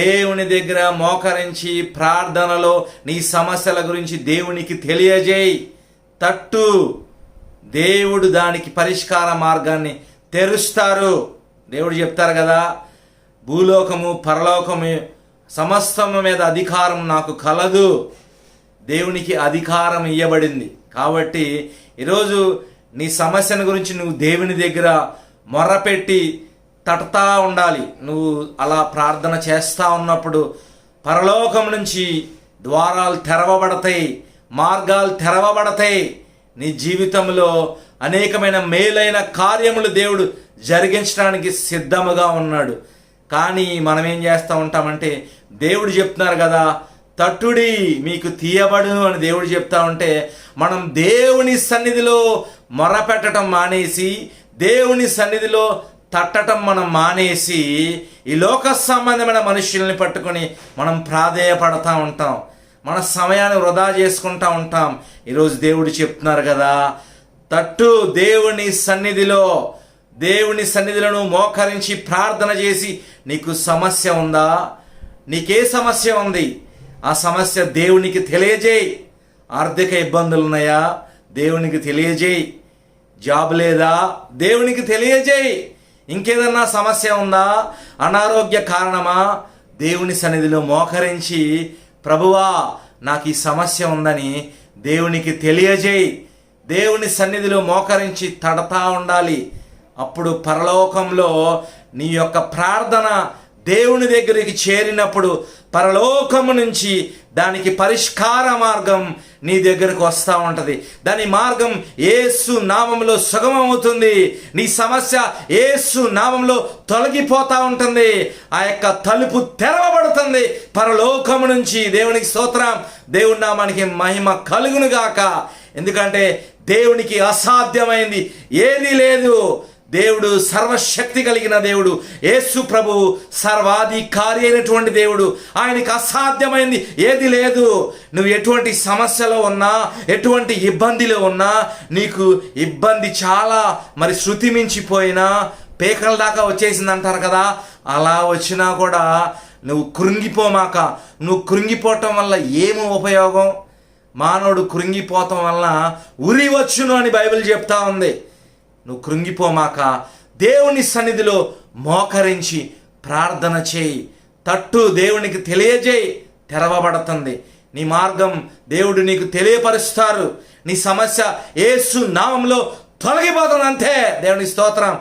దేవుని దగ్గర మోకరించి ప్రార్థనలో నీ సమస్యల గురించి దేవునికి తెలియజేయి. తట్టు దేవుడు దానికి పరిష్కార మార్గాన్ని తెరుస్తారు. దేవుడు చెప్తారు కదా భూలోకము పరలోకము సమస్తము మీద అధికారం నాకు కలదు. దేవునికి అధికారం ఇవ్వబడింది కాబట్టి ఈరోజు నీ సమస్యను గురించి నువ్వు దేవుని దగ్గర మొర్రపెట్టి తటతా ఉండాలి. నువ్వు అలా ప్రార్థన చేస్తూ ఉన్నప్పుడు పరలోకం నుంచి ద్వారాలు తెరవబడతాయి మార్గాలు తెరవబడతాయి. నీ జీవితంలో అనేకమైన మేలైన కార్యములు దేవుడు జరిగించడానికి సిద్ధముగా ఉన్నాడు. కానీ మనం ఏం చేస్తూ ఉంటామంటే దేవుడు చెప్తున్నారు కదా తట్టుడి మీకు తీయబడును అని దేవుడు చెప్తా ఉంటే మనం దేవుని సన్నిధిలో మొరపెట్టడం మానేసి దేవుని సన్నిధిలో తట్టడం మనం మానేసి ఈ లోక సంబంధమైన మనుషుల్ని పట్టుకొని మనం ప్రాధేయపడతా ఉంటాం. మన సమయాన్ని వృధా చేసుకుంటా ఉంటాం. ఈరోజు దేవుడు చెప్తున్నారు కదా తట్టు దేవుని సన్నిధిలో దేవుని సన్నిధులను మోకరించి ప్రార్థన చేసి నీకు సమస్య ఉందా? నీకే సమస్య ఉంది. ఆ సమస్య దేవునికి తెలియజేయి. ఆర్థిక ఇబ్బందులు ఉన్నాయా? దేవునికి తెలియజేయి. జాబ్ లేదా? దేవునికి తెలియజేయి. ఇంకేదన్నా సమస్య ఉందా? అనారోగ్య కారణమా? దేవుని సన్నిధిలో మోకరించి ప్రభువా నాకు ఈ సమస్య ఉందని దేవునికి తెలియజేయి. దేవుని సన్నిధిలో మోకరించి తడతా ఉండాలి. అప్పుడు పరలోకంలో నీ యొక్క ప్రార్థన దేవుని దగ్గరికి చేరినప్పుడు పరలోకము నుంచి దానికి పరిష్కార మార్గం నీ దగ్గరకు వస్తూ ఉంటుంది. దాని మార్గం ఏసు నామంలో సుగమవుతుంది నీ సమస్య ఏసు నామంలో తొలగిపోతూ ఉంటుంది. ఆ యొక్క తలుపు తెరవబడుతుంది. పరలోకము నుంచి దేవునికి స్తోత్రం. దేవుని నామానికి మహిమ కలుగునుగాక ఎందుకంటే దేవునికి అసాధ్యమైంది. ఏది లేదు. దేవుడు సర్వశక్తి కలిగిన దేవుడు. యేసు ప్రభువు సర్వాధికారి అయినటువంటి దేవుడు. ఆయనకి అసాధ్యమైంది ఏది లేదు. నువ్వు ఎటువంటి సమస్యలో ఉన్నా ఎటువంటి ఇబ్బందిలో ఉన్నా నీకు ఇబ్బంది చాలా. మరి శృతి మించిపోయినా పేకల దాకా వచ్చేసింది అంటారు కదా. అలా వచ్చినా కూడా నువ్వు కృంగిపోమాక. నువ్వు కృంగిపోవటం వల్ల ఏమి ఉపయోగం? మానవుడు కృంగిపోవటం వల్ల ఉరి వచ్చును అని బైబిల్ చెప్తా ఉంది. నువ్వు కృంగిపోమాక దేవుని సన్నిధిలో మోకరించి ప్రార్థన చేయి. తట్టు దేవునికి తెలియజేయి. తెరవబడుతుంది. నీ మార్గం దేవుడు నీకు తెలియపరుస్తారు. నీ సమస్య ఏసు నామంలో తొలగిపోతుంది అంతే. దేవుని స్తోత్రం.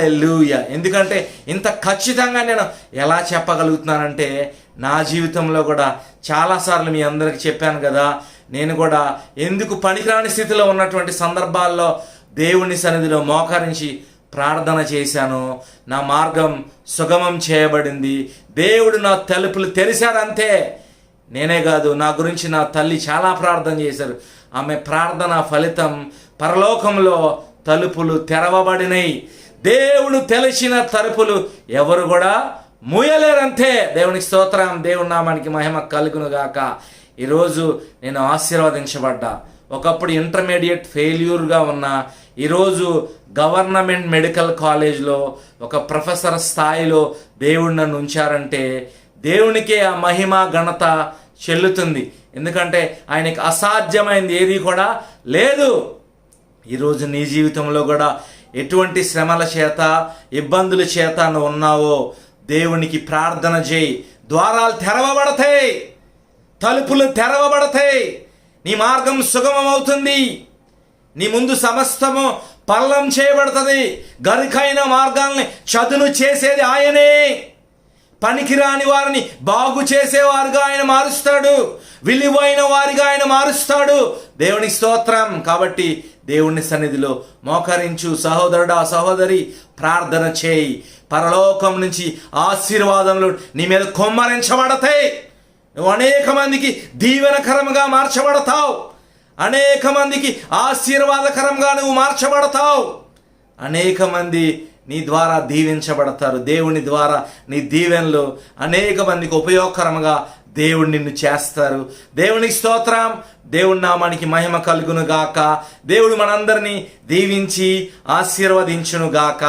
లూయ ఎందుకంటే ఇంత ఖచ్చితంగా నేను ఎలా చెప్పగలుగుతున్నానంటే నా జీవితంలో కూడా చాలాసార్లు మీ అందరికి చెప్పాను కదా నేను కూడా ఎందుకు పనికిరాని స్థితిలో ఉన్నటువంటి సందర్భాల్లో దేవుని సన్నిధిలో మోకరించి ప్రార్థన చేశాను. నా మార్గం సుగమం చేయబడింది. దేవుడు నా తలుపులు తెరిశాడంతే నేనే కాదు నా గురించి నా తల్లి చాలా ప్రార్థన చేశారు. ఆమె ప్రార్థన ఫలితం పరలోకంలో తలుపులు తెరవబడినాయి దేవుడు తెలిసిన తలుపులు ఎవరు కూడా మూయలేరంతే. దేవునికి స్తోత్రం దేవుని నామానికి మహిమ కలుగును గాక ఈరోజు నేను ఆశీర్వదించబడ్డా. ఒకప్పుడు ఇంటర్మీడియట్ ఫెయిల్యూర్గా ఉన్న ఈరోజు గవర్నమెంట్ మెడికల్ కాలేజ్లో ఒక ప్రొఫెసర్ స్థాయిలో దేవుడు నన్ను ఉంచారంటే దేవునికే ఆ మహిమ ఘనత చెల్లుతుంది. ఎందుకంటే ఆయనకి అసాధ్యమైంది ఏది కూడా లేదు. ఈరోజు నీ జీవితంలో కూడా ఎటువంటి శ్రమల చేత ఇబ్బందుల చేత నువ్వు ఉన్నావో దేవునికి ప్రార్థన చేయి. ద్వారాలు తెరవబడతాయి. తలుపులు తెరవబడతాయి. నీ మార్గం సుగమమవుతుంది. నీ ముందు సమస్తము పల్లం చేయబడుతుంది. గరికైన మార్గాల్ని చదును చేసేది ఆయనే. పనికిరాని వారిని బాగు చేసేవారుగా ఆయన మారుస్తాడు. విలువైన వారిగా ఆయన మారుస్తాడు. దేవుని స్తోత్రం. కాబట్టి దేవుని సన్నిధిలో మోకరించు సహోదరుడా సహోదరి ప్రార్థన చేయి. పరలోకం నుంచి ఆశీర్వాదములు నీ మీద కొమ్మరించబడతాయి. నువ్వు అనేక మందికి దీవెనకరంగా మార్చబడతావు. అనేక మందికి ఆశీర్వాదకరంగా నువ్వు మార్చబడతావు. అనేక మంది నీ ద్వారా దీవించబడతారు. దేవుని ద్వారా నీ దీవెనలు అనేక మందికి ఉపయోగకరంగా దేవుడు నిన్ను చేస్తారు. దేవునికి స్తోత్రం. దేవుడి నామానికి మహిమ కలుగును గాక. దేవుడు మనందరినీ దీవించి ఆశీర్వదించును గాక.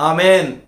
ఆమెన్.